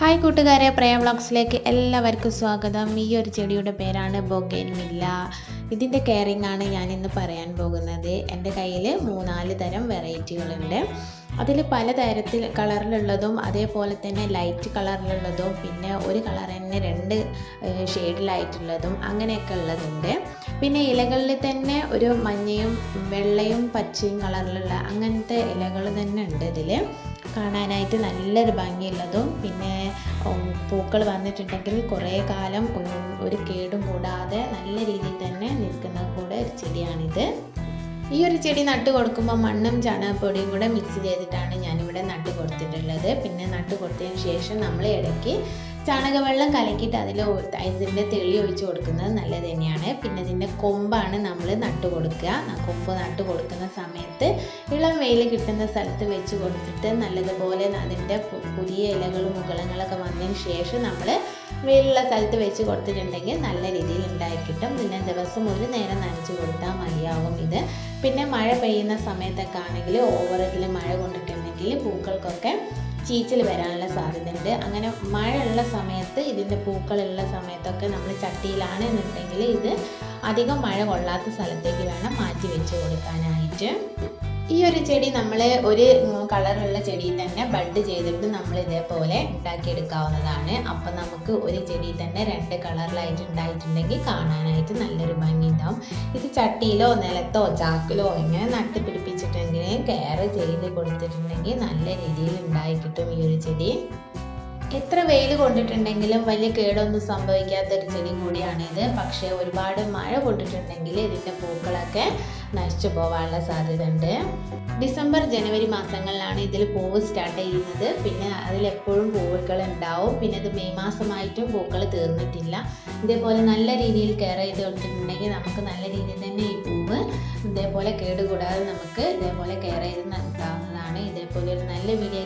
Hi കൂട്ടുകാരെ പ്രയ വ്ളോഗ്സിലേക്ക് എല്ലാവർക്കും സ്വാഗതം. ഈ ഒരു ചെടിയുടെ പേരാണ് ബൊഗേൻമില്ല ഇതിന്റെ കെയറിംഗ് ആണ് ഞാൻ ഇന്ന് പറയാൻ പോകുന്നത്. എന്റെ കയ്യിൽ മൂന്നാൽ തരം വെറൈറ്റികളുണ്ട്. അതിൽ പല തരത്തിൽ കളറിലുള്ളതും അതേപോലെ തന്നെ ലൈറ്റ് കളറിലുള്ളതും പിന്നെ ഒരു കളർ തന്നെ രണ്ട് ഷെയ്ഡിലായിട്ടുള്ളതും അങ്ങനെയൊക്കെ ഉള്ളതുണ്ട്. പിന്നെ ഇലകളിൽ തന്നെ ഒരു മഞ്ഞയും വെള്ളയും പച്ചയും കളറിലുള്ള അങ്ങനത്തെ ഇലകൾ തന്നെ ഉണ്ട് ഇതിൽ കാണാനായിട്ട് നല്ലൊരു ഭംഗിയുള്ളതും പിന്നെ പൂക്കൾ വന്നിട്ടുണ്ടെങ്കിൽ കുറേ കാലം ഒരു കേടും കൂടാതെ നല്ല രീതിയിൽ തന്നെ നിൽക്കുന്ന കൂടെ ഒരു ചെടിയാണിത്. ഈ ഒരു ചെടി നട്ട് കൊടുക്കുമ്പോൾ മണ്ണും ചാണകപ്പൊടിയും കൂടെ മിക്സ് ചെയ്തിട്ടാണ് ഞാനിവിടെ നട്ട് കൊടുത്തിട്ടുള്ളത്. പിന്നെ നട്ട് കൊടുത്തതിന് ശേഷം നമ്മൾ ഇടയ്ക്ക് ചാണകവെള്ളം കലക്കിയിട്ട് അതിൽ ഇതിന്റെ തെളി ഒഴിച്ച് കൊടുക്കുന്നത് നല്ലത് തന്നെയാണ്. പിന്നെ ഇതിന്റെ കൊമ്പാണ് നമ്മൾ നട്ട് കൊടുക്കുക. കൊമ്പ് നട്ട് കൊടുക്കുന്ന സമയത്ത് ഇളം വെയിൽ കിട്ടുന്ന സ്ഥലത്ത് വെച്ച് കൊടുത്തിട്ട് നല്ലതുപോലെ അതിന്റെ പുതിയ ഇലകളും മുകളങ്ങളൊക്കെ വന്നതിന് ശേഷം നമ്മൾ വെയിലുള്ള സ്ഥലത്ത് വെച്ച് കൊടുത്തിട്ടുണ്ടെങ്കിൽ നല്ല രീതിയിൽ ഉണ്ടായി കിട്ടും. പിന്നെ ദിവസം ഒരു നേരം നനച്ച് കൊടുത്താൽ മതിയാവും ഇത്. പിന്നെ മഴ പെയ്യുന്ന സമയത്തൊക്കെ ആണെങ്കിൽ ഓവർ മഴ കൊണ്ടിട്ടുണ്ടെങ്കിൽ പൂക്കൾക്കൊക്കെ ചീച്ചിൽ വരാനുള്ള സാധ്യതയുണ്ട്. അങ്ങനെ മഴയുള്ള സമയത്ത് ഇതിന്റെ പൂക്കളുള്ള സമയത്തൊക്കെ നമ്മൾ ചട്ടിയിലാണ് എന്നുണ്ടെങ്കിൽ ഇത് അധികം മഴ കൊള്ളാത്ത സ്ഥലത്തേക്ക് വേണം മാറ്റി വെച്ച് കൊടുക്കാനായിട്ട്. ഈ ഒരു ചെടി നമ്മൾ ഒരു കളറുള്ള ചെടി തന്നെ ബഡ് ചെയ്തിട്ട് നമ്മൾ ഇതേപോലെ ഉണ്ടാക്കിയെടുക്കാവുന്നതാണ്. അപ്പം നമുക്ക് ഒരു ചെടി തന്നെ രണ്ട് കളറിലായിട്ട് ഉണ്ടായിട്ടുണ്ടെങ്കിൽ കാണാനായിട്ട് നല്ലൊരു ഭംഗി ഇത് ചട്ടിയിലോ നിലത്തോ ചാക്കിലോ ഇങ്ങനെ നട്ട് പിടിപ്പിച്ചിട്ടുണ്ടെങ്കിൽ കെയർ ചെയ്ത് കൊടുത്തിട്ടുണ്ടെങ്കിൽ നല്ല രീതിയിൽ ഉണ്ടായി കിട്ടും ഈ ഒരു ചെടി. എത്ര വെയിൽ കൊണ്ടിട്ടുണ്ടെങ്കിലും വലിയ കേടൊന്നും സംഭവിക്കാത്ത ഒരു ചെടി കൂടിയാണിത്. പക്ഷേ ഒരുപാട് മഴ കൊണ്ടിട്ടുണ്ടെങ്കിൽ ഇതിന്റെ പൂക്കളൊക്കെ നശിച്ചു പോകാനുള്ള സാധ്യത ഉണ്ട് ഡിസംബർ ജനുവരി മാസങ്ങളിലാണ് ഇതിൽ പൂവ് സ്റ്റാർട്ട് ചെയ്യുന്നത്. പിന്നെ അതിലെപ്പോഴും പൂക്കൾ ഉണ്ടാവും. പിന്നെ ഇത് മെയ് മാസമായിട്ടും പൂക്കൾ തീർന്നിട്ടില്ല. ഇതേപോലെ നല്ല രീതിയിൽ കെയർ ചെയ്ത് കൊടുത്തിട്ടുണ്ടെങ്കിൽ നമുക്ക് നല്ല രീതിയിൽ തന്നെ ഈ പൂവ് ഇതേപോലെ കേടുകൂടാതെ നമുക്ക് ഇതേപോലെ കെയർ ചെയ്ത് നിർത്താവുന്നതാണ് ഇതേപോലെ ഒരു നല്ല വീഡിയോ